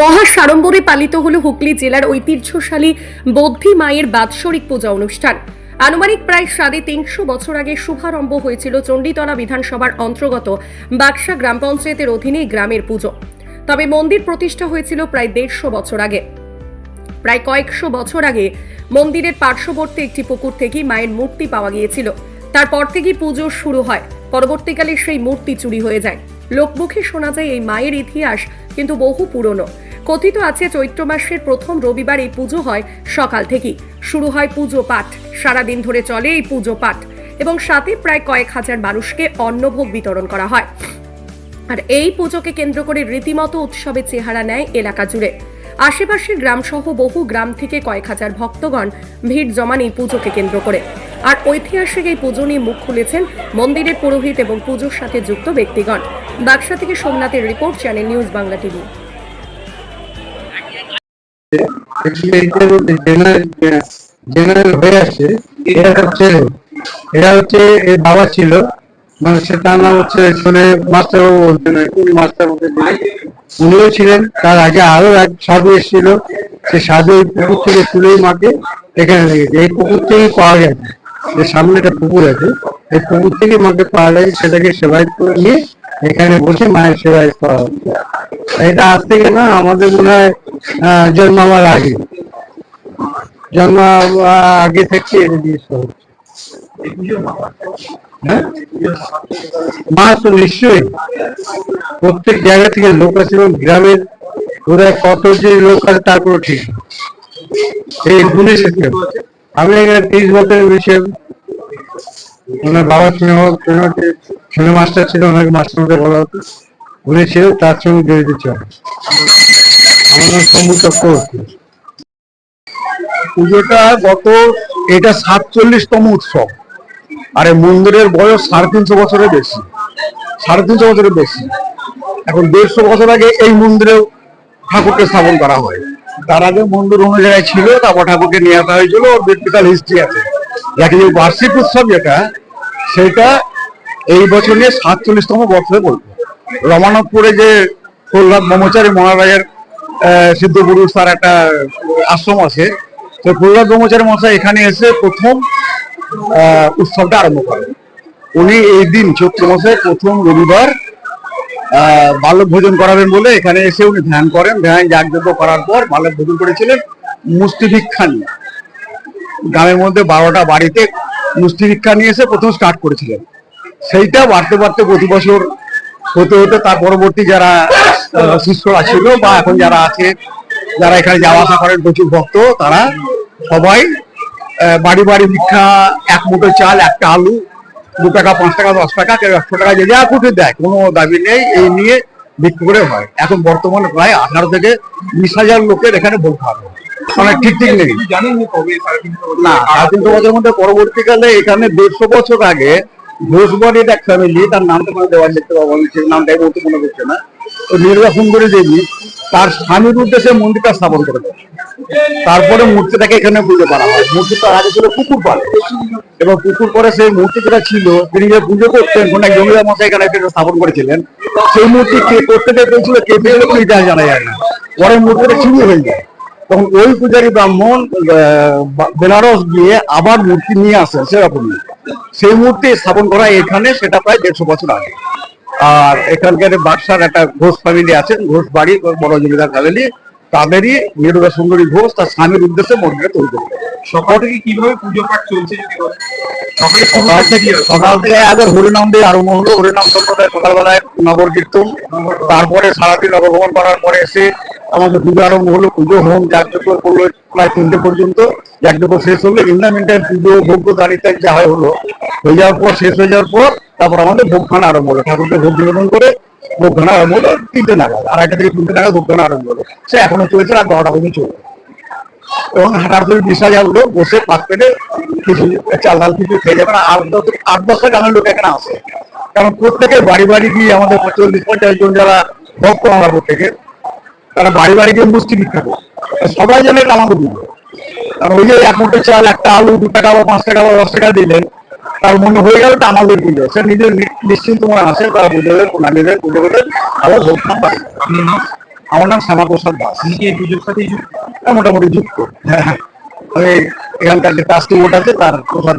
মহা সাড়ম্বরে পালিত হলো হুগলি জেলার ঐতিহ্যশালী বৌদ্ধি মায়ের বাৎসরিক পূজা অনুষ্ঠান। আনুমানিক প্রায় সাড়ে তিনশো বছর আগে শুভারম্ভ হয়েছিল চণ্ডীতলা বিধানসভার অন্তর্গত বাক্সা গ্রাম পঞ্চায়েতের অধীনে গ্রামের পুজো। তবে মন্দির প্রতিষ্ঠা হয়েছিল প্রায় দেড়শো বছর আগে। প্রায় কয়েকশো বছর আগে মন্দিরের পার্শ্ববর্তী একটি পুকুর থেকে মায়ের মূর্তি পাওয়া গিয়েছিল। তারপর থেকেই পুজো শুরু হয়। পরবর্তীকালে সেই মূর্তি চুরি হয়ে যায়। লোকমুখে শোনা যায়, এই মায়ের ইতিহাস কিন্তু বহু পুরনো। কথিত আছে চৈত্র মাসের প্রথম রবিবার এই পুজো হয় সকাল থেকেই। শুরু হয় পুজো পাঠ। সারাদিন ধরে চলে এই পুজো পাঠ এবং সাথে প্রায় কয়েক হাজার মানুষকে অন্নভোগ বিতরণ করা হয়। আর এই পুজোকে কেন্দ্র করে রীতিমতো উৎসবের চেহারা নেয় এলাকা জুড়ে। আশেপাশের গ্রামসহ বহু গ্রাম থেকে কয়েক হাজার ভক্তগণ ভিড় জমান এই পুজোকে কেন্দ্র করে। আর ঐতিহাসিক এই পুজো নিয়ে মুখ খুলেছেন মন্দিরের পুরোহিত এবং পুজোর সাথে যুক্ত ব্যক্তিগণ। বাক্সা থেকে সোমনাথের report, channel news Bangla TV. General হয়ে আসছে এরা হচ্ছে এরা হচ্ছে এর বাবা ছিল মানে সে তার নাম হচ্ছে শুনে মাস্টার বাবু বলতেন উনি মাস্টার উনিও ছিলেন, তার আগে আরও এক সাধু এসেছিল, সে সাধু এই পুকুর থেকে তুলেই মাকে এখানে রেখেছে এই পুকুর থেকেই পাওয়া গেছে, যে সামনে একটা পুকুর আছে, এই পুকুর থেকে মাকে পাওয়া যায় সেটাকে সেবায়ত করে নিয়ে এখানে বসে মায়ের সেবায়ত করা এটা আজ থেকে না, আমাদের মনে হয় জন্মাবার আগে জন্ম আগে থেকে এটা। হ্যাঁ মা তো নিশ্চয়ই প্রত্যেক জায়গা থেকে লোক আছে এবং গ্রামের ওরা কত যে লোক আছে তারপর ঠিক এই আমি এখানে তিরিশ বছরের হবে। ওনার বাবা মাস্টার ছিল, ওনাকে বলা হতো। উনি ছিল, তার সঙ্গে জড়িত ছিল আমাদের শম্ভু চক্রবর্তী। পুজোটা গত, এটা সাতচল্লিশতম উৎসব। আর এই মন্দিরের বয়স সাড়ে তিনশো বছরের বেশি। সাড়ে তিনশো বছরের বেশি। এখন দেড়শো বছর আগে এই মন্দিরেও ঠাকুরকে স্থাপন করা হয়। তার আগে মন্দির অন্য জায়গায় ছিল, তারপর ঠাকুরকে নিয়ে আসা হয়েছিল, ওর হিস্ট্রি আছে। যাকে যে বার্ষিক উৎসব যেটা সেটা এই বছর নিয়ে সাতচল্লিশতম বছরে বলব। রমানন্দপুরে যে প্রহ্লাদ ব্রহ্মচারী মহারাজের সিদ্ধ পুরুষ তার একটা আশ্রম আছে, তো প্রহ্লাদ ব্রহ্মচারী মশাই এখানে এসে প্রথম উৎসবটা আরম্ভ করেন। উনি এই দিন চৈত্র মাসে প্রথম রবিবার বালক ভোজন করাবেন বলে এখানে এসে উনি ধ্যান করেন। ধ্যান যাগযজ্ঞ করার পর বালক ভোজন করেছিলেন ভিক্ষা নিয়ে। গ্রামের মধ্যে বারোটা বাড়িতে মুষ্টি ভিক্ষা নিয়ে এসে প্রথম স্টার্ট করেছিলেন। সেইটা বাড়তে বাড়তে প্রতি বছর হতে হতে তার পরবর্তী যারা শিষ্যরা ছিল বা এখন যারা আছে, যারা এখানে যাওয়া আসা করেন প্রচুর ভক্ত, তারা সবাই বাড়ি বাড়ি ভিক্ষা, এক মুঠো চাল, একটা আলু, দু টাকা, পাঁচ টাকা, দশ টাকা, কেউ একশো টাকা, যে যা কুটে দেয়, কোনো দাবি নেই, এই নিয়ে বিক্রি করে হয়। এখন বর্তমানে প্রায় আঠারো থেকে বিশ হাজার লোকের এখানে ভোগ খাবে মানে ঠিক ঠিক নেই। না সাড়ে তিনশো বছরের মধ্যে পরবর্তীকালে এখানে দেড়শো বছর আগে ঘোষবাড়ির এক ফ্যামিলি তার নামটা কোনো দেওয়ার দেখতে পাবো আমি সেই নামটাই বলতে মনে করছে না। তো দেবী তার স্বামীর উদ্দেশ্যে মন্দিরটা স্থাপন করে দেয়। তারপরে মূর্তিটাকে এখানে পুজো করা হয়। মূর্তিটা আগে ছিল পুকুর পাড়ে। এবার পুকুর পরে সেই মূর্তি যেটা ছিল তিনি যে পুজো করতেন কোন এক জমিদার মশাই এখানে স্থাপন করেছিলেন সেই মূর্তি কে করতে কে পেয়েছিল কে পেয়েছিল ইতিহাস জানা যায় না। পরে মূর্তিটা চুরি হয়ে যায়। তখন ওই পূজারী ব্রাহ্মণ বেনারস গিয়ে আবার মূর্তি নিয়ে আসেন সেরকমই সেই মূর্তি স্থাপন করা এখানে সেটা প্রায় দেড়শো বছর আগে। আর এখানকার বাক্সার একটা ঘোষ ফ্যামিলি আছেন ঘোষ বাড়ি বড় জমিদার ফ্যামিলি তাদেরই নিরুদা সুন্দরী ঘোষ তার স্বামীর উদ্দেশ্যে মন্দিরে তৈরি করে সকাল থেকে কীভাবে পুজো পাঠ চলছে? সকালে থেকে সকাল থেকে আগে হরিনাম দিয়ে আরম্ভ হলো। হরিনাম সম্প্রদায় সকালবেলায় নগর কীর্তন তারপরে সারাদিন নগরভ্রমণ করার পরে এসে আমাদের পুজো আরম্ভ হলো, পুজো হোম যাগযজ্ঞ করল প্রায় তিনটে পর্যন্ত যাগযজ্ঞ শেষ হলো ইন্ডামিন্টার পুজো ভোগ্য দাঁড়িয়ে যা হয় হলো, হয়ে যাওয়ার পর, শেষ হয়ে যাওয়ার পর, তারপর আমাদের ভোগখানা আরম্ভ হলো। ঠাকুরকে ভোগ নিবেদন করে ভোগখানা আরম্ভ হলো, তিনটে নাগাদ আড়াইটা থেকে তিনটে নাগাদ ভোগখানা আরম্ভ হলো। সে এখনও চলছে আর বারোটা পর্যন্ত চলবে। এবং হাঁটার ধরে বিশ হাজার বসে পাঁচ পেটে কিছু চাল ডাল কিছু খেয়ে যাবে আট দশ, আট দশটা গ্রামের লোক এখানে আসে। কারণ প্রত্যেকের বাড়ি বাড়ি গিয়ে আমাদের চল্লিশ পঞ্চাশ জন যারা ভক্ত, আমরা প্রত্যেকে তারা বাড়ি বাড়ি গিয়ে মুষ্টি করে। সবাই জানে আমাদের পুজো কারণ ওই যে এক মুঠো চাল একটা আলু দু টাকা বা পাঁচ টাকা বা দশ টাকা দিলেন তার মনে হয়ে গেল আমাদের পুজো সে নিজের নিশ্চিন্ত মনে আসে তারা পুজো দেবেন দেবেন পুজো করবেন আবার যান। আপনার নাম? আমার নাম শ্যামা প্রসাদ দাস এই পুজোর সাথে? হ্যাঁ, মোটামুটি যুক্ত। হ্যাঁ হ্যাঁ। আমি এখানকার যে ট্রাস্টি বোর্ড আছে তার প্রসাদ